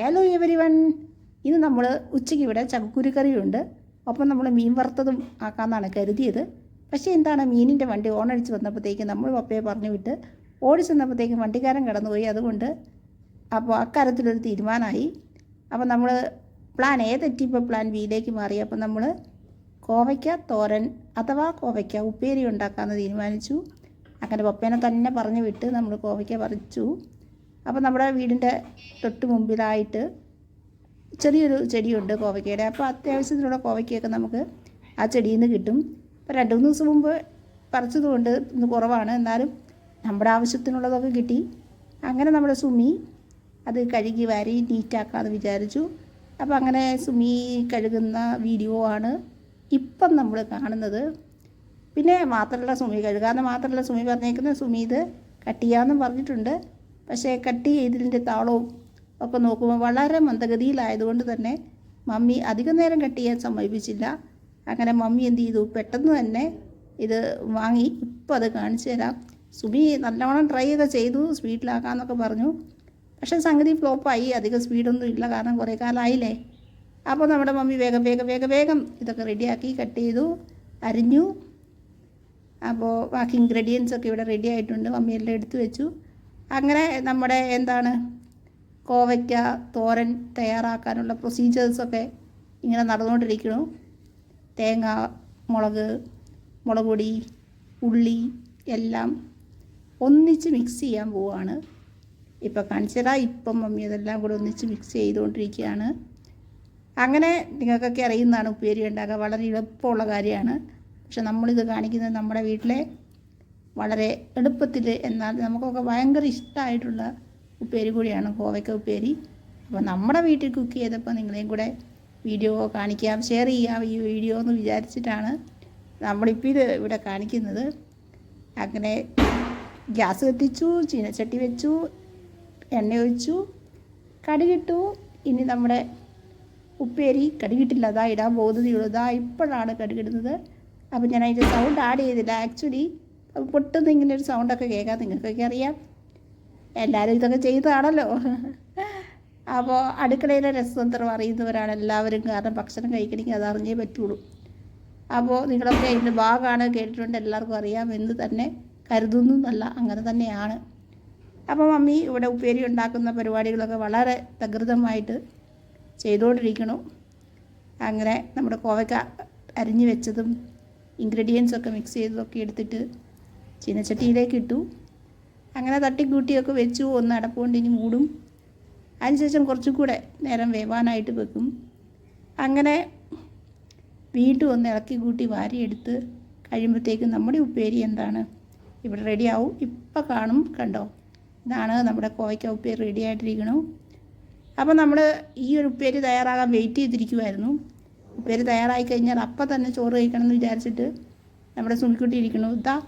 Hello every one ഇന്ന് നമ്മൾ ഉച്ചയ്ക്ക് ഇവിടെ ചക്കക്കുരു കറിയുണ്ട് ഒപ്പം നമ്മൾ മീൻ വറുത്തതും ആക്കാമെന്നാണ് കരുതിയത്. പക്ഷേ എന്താണ് മീനിന്റെ വണ്ടി ഓണടിച്ച് വന്നപ്പോഴത്തേക്ക് നമ്മൾ പപ്പയെ പറഞ്ഞു വിട്ട് ഓടി വന്നപ്പോഴത്തേക്കും വണ്ടിക്കാരൻ കടന്നുപോയി. അതുകൊണ്ട് അപ്പോൾ അക്കാര്യത്തിലൊരു തീരുമാനമായി. അപ്പോൾ നമ്മൾ പ്ലാൻ എ തെറ്റിപ്പോൾ പ്ലാൻ ബിയിലേക്ക് മാറി. അപ്പോൾ നമ്മൾ കോവയ്ക്ക തോരൻ അഥവാ കോവയ്ക്ക ഉപ്പേരി ഉണ്ടാക്കാമെന്ന് തീരുമാനിച്ചു. അങ്ങനെ പപ്പേനെ തന്നെ പറഞ്ഞു വിട്ട് നമ്മൾ കോവയ്ക്ക പറിച്ചു. അപ്പോൾ നമ്മുടെ വീടിന്റെ തൊട്ട് മുമ്പിലായിട്ട് ചെറിയൊരു ചെടിയുണ്ട് കോവയ്ക്കയുടെ. അപ്പോൾ അത്യാവശ്യത്തിനുള്ള കോവയ്ക്കയൊക്കെ നമുക്ക് ആ ചെടിയിൽ നിന്ന് കിട്ടും. ഇപ്പോൾ രണ്ട് മൂന്ന് ദിവസം മുമ്പ് പറിച്ചതുകൊണ്ട് ഇന്ന് കുറവാണ്. എന്നാലും നമ്മുടെ ആവശ്യത്തിനുള്ളതൊക്കെ കിട്ടി. അങ്ങനെ നമ്മുടെ സുമി അത് കഴുകി വാരി നീറ്റാക്കാമെന്ന് വിചാരിച്ചു. അപ്പോൾ അങ്ങനെ സുമി കഴുകുന്ന വീഡിയോ ആണ് ഇപ്പം നമ്മൾ കാണുന്നത്. പിന്നെ മാത്രമല്ല സുമി കഴുകാമെന്ന് മാത്രമല്ല സുമി പറഞ്ഞേക്കുന്നത് സുമി ഇത് കട്ട് ചെയ്യാമെന്നും പറഞ്ഞിട്ടുണ്ട്. പക്ഷേ കട്ട് ചെയ്തതിന്റെ താളവും ഒക്കെ നോക്കുമ്പോൾ വളരെ മന്ദഗതിയിലായതുകൊണ്ട് തന്നെ മമ്മി അധികം നേരം കട്ട് ചെയ്യാൻ സമ്മതിപ്പിച്ചില്ല. അങ്ങനെ മമ്മി എന്ത് ചെയ്തു? പെട്ടെന്ന് തന്നെ ഇത് വാങ്ങി. ഇപ്പം അത് കാണിച്ചു തരാം. സുബി നല്ലവണ്ണം ട്രൈ ഒക്കെ ചെയ്തു. സ്പീഡിലാക്കാമെന്നൊക്കെ പറഞ്ഞു. പക്ഷേ സംഗതി ഫ്ലോപ്പായി. അധികം സ്പീഡൊന്നും ഇല്ല. കാരണം കുറേ കാലമായില്ലേ. അപ്പോൾ നമ്മുടെ മമ്മി വേഗം വേഗം വേഗം വേഗം ഇതൊക്കെ റെഡിയാക്കി കട്ട് ചെയ്തു. അരിഞ്ഞു. അപ്പോൾ ബാക്കി ഇൻഗ്രീഡിയൻസ് ഒക്കെ ഇവിടെ റെഡി ആയിട്ടുണ്ട്. മമ്മി എല്ലാം എടുത്തു വെച്ചു. അങ്ങനെ നമ്മുടെ എന്താണ് കോവയ്ക്ക തോരൻ തയ്യാറാക്കാനുള്ള പ്രൊസീജിയേഴ്സൊക്കെ ഇങ്ങനെ നടന്നുകൊണ്ടിരിക്കുന്നു. തേങ്ങ മുളക് മുളക് പൊടി ഉള്ളി എല്ലാം ഒന്നിച്ച് മിക്സ് ചെയ്യാൻ പോവുകയാണ് ഇപ്പോൾ കാണിച്ചതാ ഇപ്പം മമ്മി അതെല്ലാം കൂടെ ഒന്നിച്ച് മിക്സ് ചെയ്തുകൊണ്ടിരിക്കുകയാണ്. അങ്ങനെ നിങ്ങൾക്കൊക്കെ അറിയുന്നതാണ് ഉപ്പേരി ഉണ്ടാക്കുക വളരെ എളുപ്പമുള്ള കാര്യമാണ്. പക്ഷെ നമ്മളിത് കാണിക്കുന്നത് നമ്മുടെ വീട്ടിലെ വളരെ എളുപ്പത്തിൽ എന്നാൽ നമുക്കൊക്കെ ഭയങ്കര ഇഷ്ടമായിട്ടുള്ള ഉപ്പേരി കൂടിയാണ് കോവയ്ക്ക ഉപ്പേരി. അപ്പോൾ നമ്മുടെ വീട്ടിൽ കുക്ക് ചെയ്തപ്പോൾ നിങ്ങളെയും കൂടെ വീഡിയോ കാണിക്കാം ഷെയർ ചെയ്യാം ഈ വീഡിയോ എന്ന് വിചാരിച്ചിട്ടാണ് നമ്മളിപ്പോൾ ഇത് ഇവിടെ കാണിക്കുന്നത്. അങ്ങനെ ഗ്യാസ് കത്തിച്ചു ചീനച്ചട്ടി വെച്ചു എണ്ണ ഒഴിച്ചു കടുകിട്ടു ഇനി നമ്മുടെ ഉപ്പേരി കടുകിട്ടില്ല അതാ ഇടാൻ പോകുന്നതേ ഉള്ളൂ. ഇതാ ഇപ്പോഴാണ് കടുകിടുന്നത് അപ്പം ഞാൻ അതിന്റെ സൗണ്ട് ആഡ് ചെയ്തില്ല. ആക്ച്വലി പൊട്ടുന്ന ഇങ്ങനെ ഒരു സൗണ്ടൊക്കെ കേൾക്കാം. നിങ്ങൾക്കൊക്കെ അറിയാം. എല്ലാവരും ഇതൊക്കെ ചെയ്തതാണല്ലോ. അപ്പോൾ അടുക്കളയിലെ രസതന്ത്രം അറിയുന്നവരാണ് എല്ലാവരും കാരണം ഭക്ഷണം കഴിക്കണമെങ്കിൽ അത് അറിഞ്ഞേ പറ്റുള്ളൂ. അപ്പോൾ നിങ്ങളൊക്കെ അതിന്റെ ഭാഗമാണ് കേട്ടിട്ടുണ്ട്. എല്ലാവർക്കും അറിയാം എന്ന് തന്നെ എന്നല്ല അങ്ങനെ തന്നെയാണ്. അപ്പോൾ മമ്മി ഇവിടെ ഉപ്പേരി ഉണ്ടാക്കുന്ന പരിപാടികളൊക്കെ വളരെ തകൃതമായിട്ട് ചെയ്തുകൊണ്ടിരിക്കണു അങ്ങനെ നമ്മുടെ കോവയ്ക്ക അരിഞ്ഞു വെച്ചതും ഇൻഗ്രീഡിയൻസൊക്കെ മിക്സ് ചെയ്തതൊക്കെ എടുത്തിട്ട് ചീനച്ചട്ടിയിലേക്ക് ഇട്ടു. അങ്ങനെ തട്ടിക്കൂട്ടിയൊക്കെ വെച്ചു. ഒന്ന് അടപ്പുകൊണ്ട് ഇനി മൂടും. അതിനുശേഷം കുറച്ചും കൂടെ നേരം വേവാനായിട്ട് വെക്കും. അങ്ങനെ വീണ്ടും ഒന്ന് ഇളക്കി കൂട്ടി വാരിയെടുത്ത് കഴിയുമ്പോഴത്തേക്കും നമ്മുടെ ഉപ്പേരി എന്താണ്? ഇവിടെ റെഡിയാവും. ഇപ്പം കാണും കണ്ടോ? ഇതാണ് നമ്മുടെ കോവയ്ക്ക ഉപ്പേരി റെഡി ആയിട്ടിരിക്കണു. അപ്പോൾ നമ്മൾ ഈ ഒരു ഉപ്പേരി തയ്യാറാകാൻ വെയിറ്റ് ചെയ്തിരിക്കുമായിരുന്നു ഉപ്പേരി തയ്യാറായി കഴിഞ്ഞാൽ അപ്പം തന്നെ ചോറ് കഴിക്കണം എന്ന് വിചാരിച്ചിട്ട് നമ്മുടെ സുണിക്കുട്ടി ഇരിക്കണു. ഇതാ